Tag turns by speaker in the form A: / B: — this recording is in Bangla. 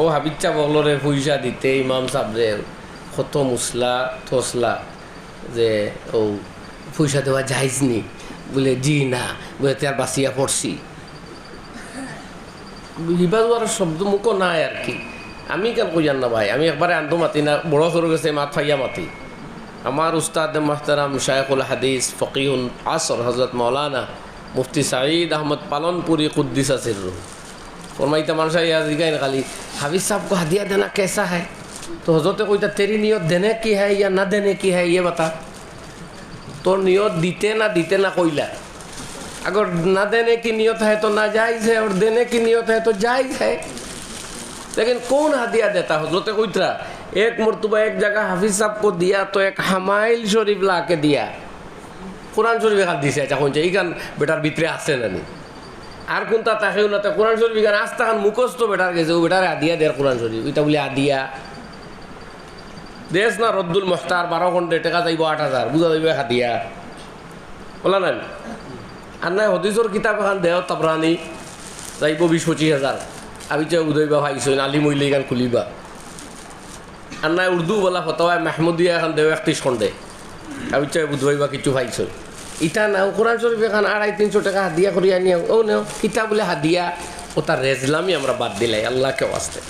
A: ও চা বগলরে পয়সা দিতে ইমাম সাবরের কত মুসলা থসলা যে ও পয়সা দেওয়া যাইজনি বলে, জি না। বলে তার বাঁচিয়া পড়ছি। বিবাদ শব্দ মুখ নাই আর কি। আমি কেন কই না ভাই? আমি একবারে আন্দো মাতি না, বড় সরু গেছে, মাত ফাইয়া মাতি। আমার উস্তাদ মাহতারাম শায়কুল হাদিস ফকিউল আসর হজরত মৌলানা মুফতি সাঈদ আহমদ পালনপুরি কুদ্দিস আসির ফরমাইতে মানুষ ইয়া জিগাইন খালি। हाफिज साहब को हदिया देना कैसा है तो हजरत कोई तेरी नियत देने की है या ना देने की है ये बता तो नियत दीते ना दीते ना कोईला अगर ना देने की नियत है तो नाजायज है और देने की नियत है तो जायज है लेकिन कौन हदिया देता हजरत कोई तरह एक मरतबा एक जगह हाफिज साहब को दिया तो एक हमाइल शरीफ ला के दिया কোরআন শরীফ এখান দিছে আচ্ছা কোনছে এইখান বেটার ভিতরে আছে নানি আর কোনটা তাকেও না তা কোরআন শরীফ এখানে আস্তে খান মুখস্থ বেটার গেছে, ও বেটারে আদিয়া দেয় কোরআন শরীফ। ওইটা বলে আদিয়া। দেশ না রদ্দুল মস্তার বারো ঘন্টে টেকা যাইব আট হাজার, বুঝা যাইব হাতিয়া বলা নাই? আর নাই হদিসর কিতাব এখন দেহ তাপরানি যাইব বিশ পঁচিশ হাজার আমি চাই উদয়বা ভাইছো আলি মইলে এখান খুলিবা। আর নাই উর্দু বলা ফতোয়ায় মাহমুদিয়া এখন দেহ একত্রিশ খন্ডে আমি চাই বুধবাইবা কিছু পাইছো ইটা না কোরআন শরীফ এখন আড়াই, তিনশো টাকা হাদিয়া করিয়া নিয়ে ও নেও ইটা বলে হাদিয়া, ও তার রেজলামই আমরা বাদ দিলাই, আল্লাহকে আসতে